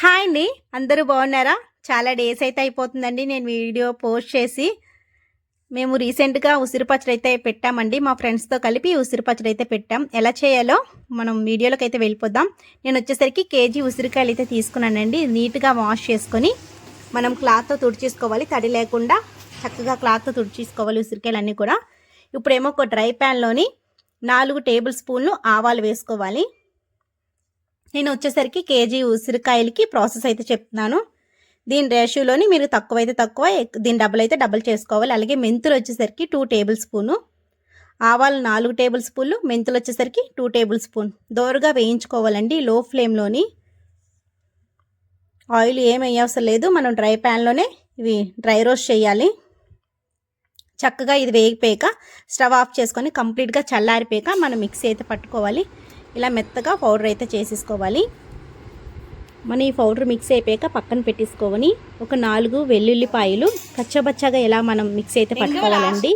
Hi అండి. అందరూ బాగున్నారా? చాలా డేస్ అయితే అయిపోతుందండి నేను వీడియో పోస్ట్ చేసి. మేము రీసెంట్గా ఉసిరి పచ్చడి అయితే పెట్టామండి. మా ఫ్రెండ్స్తో కలిపి ఉసిరి పచ్చడి అయితే పెట్టాం. ఎలా చేయాలో మనం వీడియోలోకి అయితే వెళ్ళిపోదాం. నేను వచ్చేసరికి కేజీ ఉసిరికాయలు అయితే తీసుకున్నానండి. నీట్గా వాష్ చేసుకొని మనం క్లాత్తో తుడిచేసుకోవాలి. తడి లేకుండా చక్కగా క్లాత్తో తుడిచేసుకోవాలి ఉసిరికాయలు అన్నీ కూడా. ఇప్పుడేమో ఒక డ్రై ప్యాన్లోని నాలుగు టేబుల్ స్పూన్లు ఆవాలు వేసుకోవాలి. నేను వచ్చేసరికి కేజీ ఉసిరికాయలకి ప్రాసెస్ అయితే చెప్తున్నాను. దీని రేషియోలోని మీరు తక్కువ అయితే తక్కువ దీని డబుల్ అయితే డబుల్ చేసుకోవాలి. అలాగే మెంతులు వచ్చేసరికి టూ టేబుల్ స్పూను. ఆవాలు నాలుగు టేబుల్ స్పూన్లు మెంతులు వచ్చేసరికి టూ టేబుల్ స్పూన్. దోరగా వేయించుకోవాలండి లో ఫ్లేమ్లోని. ఆయిల్ ఏం లేదు మనం డ్రై ప్యాన్లోనే ఇవి డ్రై రోస్ట్ చేయాలి. చక్కగా ఇది వేగిపోయాక స్టవ్ ఆఫ్ చేసుకొని కంప్లీట్గా చల్లారిపోయాక మనం మిక్సీ అయితే పట్టుకోవాలి. ఇలా మెత్తగా పౌడర్ అయితే చేసేసుకోవాలి. మన ఈ పౌడర్ మిక్స్ అయిపోయాక పక్కన పెట్టేసుకోవాలి ఒక నాలుగు వెల్లుల్లిపాయలు కచ్చబచ్చగా ఎలా మనం మిక్స్ అయితే పట్టుకోవాలండి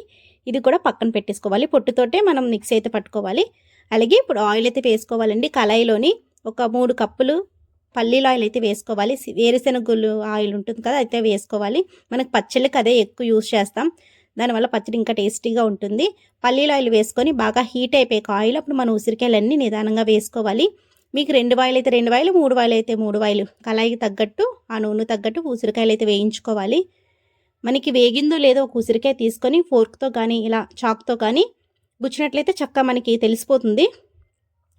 ఇది కూడా పక్కన పెట్టేసుకోవాలి. పొట్టుతోటే మనం మిక్స్ అయితే పట్టుకోవాలి. అలాగే ఇప్పుడు ఆయిల్ అయితే వేసుకోవాలండి. కళాయిలోని ఒక మూడు కప్పులు పల్లీల ఆయిల్ అయితే వేసుకోవాలి. వేరుశెనగులు ఆయిల్ ఉంటుంది కదా అయితే వేసుకోవాలి. మనకు పచ్చళ్ళకి అదే ఎక్కువ యూస్ చేస్తాం. దానివల్ల పచ్చడి ఇంకా టేస్టీగా ఉంటుంది. పల్లీల ఆయిల్ వేసుకొని బాగా హీట్ అయిపోయాక ఆయిల్ అప్పుడు మనం ఉసిరికాయలన్నీ నిదానంగా వేసుకోవాలి. మీకు రెండు వాయిలు అయితే రెండు వాయిలు మూడు వాయిలు అయితే మూడు వాయిలు. కళాయికి తగ్గట్టు ఆ నూనె తగ్గట్టు ఉసిరికాయలు అయితే వేయించుకోవాలి. మనకి వేగిందో లేదో ఒక ఉసిరికాయ తీసుకొని ఫోర్క్తో కానీ ఇలా చాక్తో కానీ గుచ్చినట్లయితే చక్క మనకి తెలిసిపోతుంది.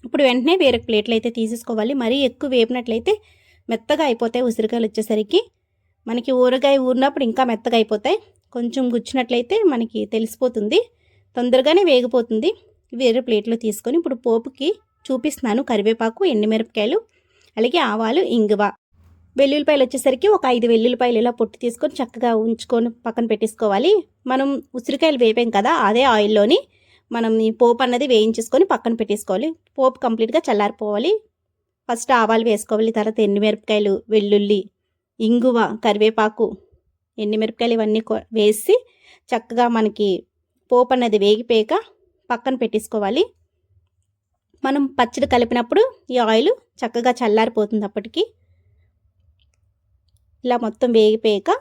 ఇప్పుడు వెంటనే వేరే ప్లేట్లు అయితే తీసేసుకోవాలి. మరీ ఎక్కువ వేపినట్లయితే మెత్తగా అయిపోతాయి ఉసిరికాయలు వచ్చేసరికి. మనకి ఊరగాయ ఊరినప్పుడు ఇంకా మెత్తగా అయిపోతాయి. కొంచెం గుచ్చినట్లయితే మనకి తెలిసిపోతుంది. తొందరగానే వేగిపోతుంది. వేరే ప్లేట్లో తీసుకొని ఇప్పుడు పోపుకి చూపిస్తున్నాను కరివేపాకు ఎండుమిరపకాయలు అలాగే ఆవాలు ఇంగువ. వెల్లుల్లిపాయలు వచ్చేసరికి ఒక ఐదు వెల్లుల్లిపాయలు ఇలా పొట్టు తీసుకొని చక్కగా ఉంచుకొని పక్కన పెట్టేసుకోవాలి. మనం ఉసిరికాయలు వేపాం కదా అదే ఆయిల్లోని మనం ఈ పోపు అన్నది వేయించేసుకొని పక్కన పెట్టేసుకోవాలి. పోపు కంప్లీట్గా చల్లారిపోవాలి. ఫస్ట్ ఆవాలు వేసుకోవాలి తర్వాత ఎండుమిరపకాయలు వెల్లుల్లి ఇంగువ కరివేపాకు. ఎండుమిరపకాయలు ఇవన్నీ వేసి చక్కగా మనకి పోపు అనేది వేగిపోయాక పక్కన పెట్టేసుకోవాలి. మనం పచ్చడి కలిపినప్పుడు ఈ ఆయిల్ చక్కగా చల్లారిపోతుంది అప్పటికి. ఇలా మొత్తం వేగిపోయాక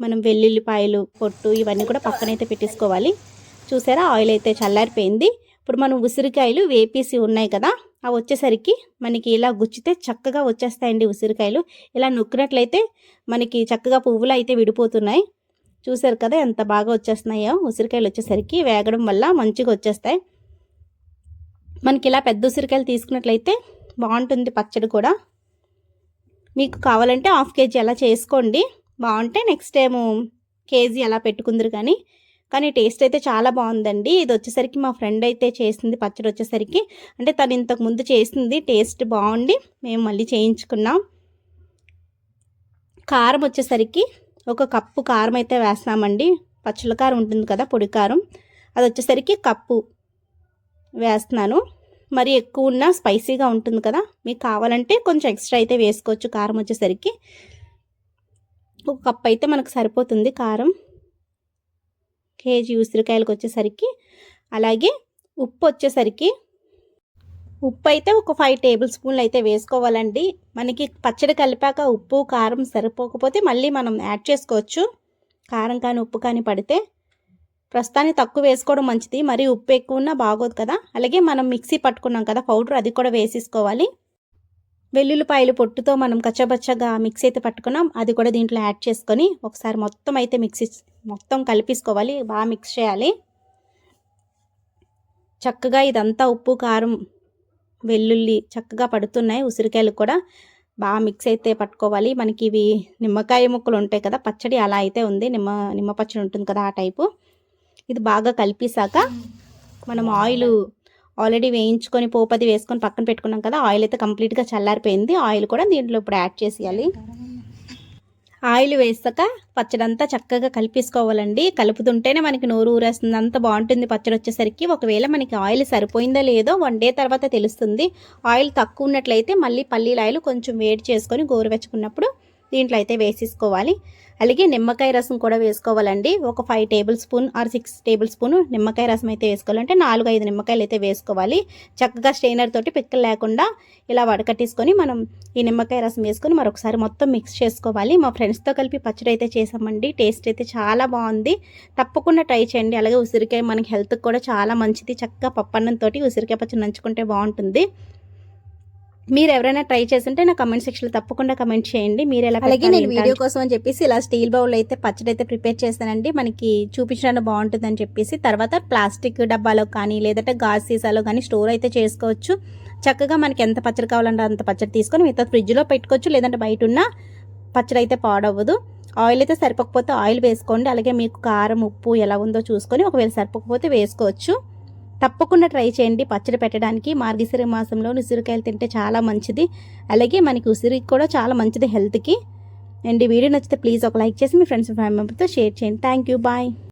మనం వెల్లుల్లిపాయలు పొట్టు ఇవన్నీ కూడా పక్కనైతే పెట్టేసుకోవాలి. చూసారా? ఆయిల్ అయితే చల్లారిపోయింది. ఇప్పుడు మనం ఉసిరికాయలు వేపేసి ఉన్నాయి కదా అవి వచ్చేసరికి మనకి ఇలా గుచ్చితే చక్కగా వచ్చేస్తాయండి ఉసిరికాయలు. ఇలా నొక్కినట్లయితే మనకి చక్కగా పువ్వులు అయితే విడిపోతున్నాయి. చూసారు కదా ఎంత బాగా వచ్చేస్తున్నాయో ఉసిరికాయలు వచ్చేసరికి వేగడం వల్ల మంచిగా వచ్చేస్తాయి. మనకి ఇలా పెద్ద ఉసిరికాయలు తీసుకున్నట్లయితే బాగుంటుంది పచ్చడి కూడా. మీకు కావాలంటే హాఫ్ కేజీ అలా చేసుకోండి. బాగుంటే నెక్స్ట్ టైము కేజీ అలా పెట్టుకుందరు కానీ కానీ టేస్ట్ అయితే చాలా బాగుందండి. ఇది వచ్చేసరికి మా ఫ్రెండ్ అయితే చేసింది పచ్చడి వచ్చేసరికి. అంటే తను ఇంతకు ముందు చేసింది. టేస్ట్ బాగుండి. మేము మళ్ళీ చేయించుకున్నాం. కారం వచ్చేసరికి ఒక కప్పు కారం అయితే వేస్తామండి పచ్చళ్ళ కారం ఉంటుంది కదా పొడి కారం. అది వచ్చేసరికి కప్పు వేస్తున్నాను. మరి ఎక్కువ ఉన్న స్పైసీగా ఉంటుంది కదా మీకు కావాలంటే కొంచెం ఎక్స్ట్రా అయితే వేసుకోవచ్చు కారం వచ్చేసరికి. ఒక కప్ అయితే మనకు సరిపోతుంది కారం. కేజీ ఉసిరికాయలకు వచ్చేసరికి అలాగే ఉప్పు వచ్చేసరికి ఉప్పు అయితే ఒక ఫైవ్ టేబుల్ స్పూన్లు అయితే వేసుకోవాలండి. మనకి పచ్చడి కలిపాక ఉప్పు కారం సరిపోకపోతే మళ్ళీ మనం యాడ్ చేసుకోవచ్చు. కారం కానీ ఉప్పు కానీ పడితే ప్రస్తుతానికి తక్కువ వేసుకోవడం మంచిది. మరి ఉప్పు ఎక్కువ ఉన్నా బాగోదు కదా. అలాగే మనం మిక్సీ పట్టుకున్నాం కదా పౌడర్ అది కూడా వేసేసుకోవాలి. వెల్లుల్లిపాయలు పొట్టుతో మనం కచ్చబచ్చగా మిక్స్ అయితే పట్టుకున్నాం. అది కూడా దీంట్లో యాడ్ చేసుకొని ఒకసారి మొత్తం అయితే మిక్సీ మొత్తం కలిపేసుకోవాలి. బాగా మిక్స్ చేయాలి. చక్కగా ఇదంతా ఉప్పు కారం వెల్లుల్లి చక్కగా పడుతున్నాయి ఉసిరికాయలు కూడా. బాగా మిక్స్ అయితే పట్టుకోవాలి. మనకి ఇవి నిమ్మకాయ ముక్కలు ఉంటాయి కదా పచ్చడి అలా అయితే ఉంది. నిమ్మ నిమ్మ పచ్చడి ఉంటుంది కదా ఆ టైపు. ఇది బాగా కలిపేశాక మనం ఆయిల్ ఆల్రెడీ వేయించుకొని పోపది వేసుకొని పక్కన పెట్టుకున్నాం కదా ఆయిల్ అయితే కంప్లీట్గా చల్లారిపోయింది. ఆయిల్ కూడా దీంట్లో ఇప్పుడు యాడ్ చేసేయాలి. ఆయిల్ వేసాక పచ్చడి అంతా చక్కగా కలిపేసుకోవాలండి. కలుపుతుంటేనే మనకి నోరు ఊరేస్తుంది. అంత బాగుంటుంది పచ్చడి వచ్చేసరికి. ఒకవేళ మనకి ఆయిల్ సరిపోయిందో లేదో వన్ డే తర్వాత తెలుస్తుంది. ఆయిల్ తక్కువ ఉన్నట్లయితే మళ్ళీ పల్లీల ఆయిల్ కొంచెం వేడి చేసుకొని గోరువెచ్చుకున్నప్పుడు దీంట్లో అయితే వేసేసుకోవాలి. అలాగే నిమ్మకాయ రసం కూడా వేసుకోవాలండి. ఒక five tablespoon or six tablespoon నిమ్మకాయ రసం అయితే వేసుకోవాలంటే నాలుగు ఐదు నిమ్మకాయలు అయితే వేసుకోవాలి. చక్కగా స్ట్రైనర్ తోటి పిక్కలు లేకుండా ఇలా వడకట్టేసుకొని మనం ఈ నిమ్మకాయ రసం వేసుకొని మరొకసారి మొత్తం మిక్స్ చేసుకోవాలి. మా ఫ్రెండ్స్తో కలిపి పచ్చడి అయితే చేసామండి. టేస్ట్ అయితే చాలా బాగుంది. తప్పకుండా ట్రై చేయండి. అలాగే ఉసిరికాయ మనకి హెల్త్కి కూడా చాలా మంచిది. చక్కగా పప్పన్నంతో ఉసిరికాయ పచ్చడి నంచుకుంటే బాగుంటుంది. మీరు ఎవరైనా ట్రై చేస్తుంటే నా కమెంట్ సెక్షన్లో తప్పకుండా కమెంట్ చేయండి. మీరు ఎలా అలాగే నేను వీడియో కోసం అని చెప్పేసి ఇలా స్టీల్ బౌల్ అయితే పచ్చడి అయితే ప్రిపేర్ చేస్తానండి. మనకి చూపించడానికి బాగుంటుందని చెప్పేసి. తర్వాత ప్లాస్టిక్ డబ్బాలో కానీ లేదంటే గాజు సీసాలో కానీ స్టోర్ అయితే చేసుకోవచ్చు. చక్కగా మనకి ఎంత పచ్చడి కావాలంటే అంత పచ్చడి తీసుకొని మిగతా ఫ్రిడ్జ్లో పెట్టుకోవచ్చు. లేదంటే బయట ఉన్న పచ్చడి అయితే పాడవ్వదు. ఆయిల్ అయితే సరిపోకపోతే ఆయిల్ వేసుకోండి. అలాగే మీకు కారం ఉప్పు ఎలా ఉందో చూసుకొని ఒకవేళ సరిపోకపోతే వేసుకోవచ్చు. తప్పకుండా ట్రై చేయండి. పచ్చడి పెట్టడానికి మార్గశిర మాసంలో ఉసిరికాయలు తింటే చాలా మంచిది. అలాగే మనకి ఉసిరి కూడా చాలా మంచిది హెల్త్కి. అండ్ వీడియో నచ్చితే ప్లీజ్ ఒక లైక్ చేసి మీ ఫ్రెండ్స్ ఫ్యామిలీ మెంబర్తో షేర్ చేయండి. Thank you bye.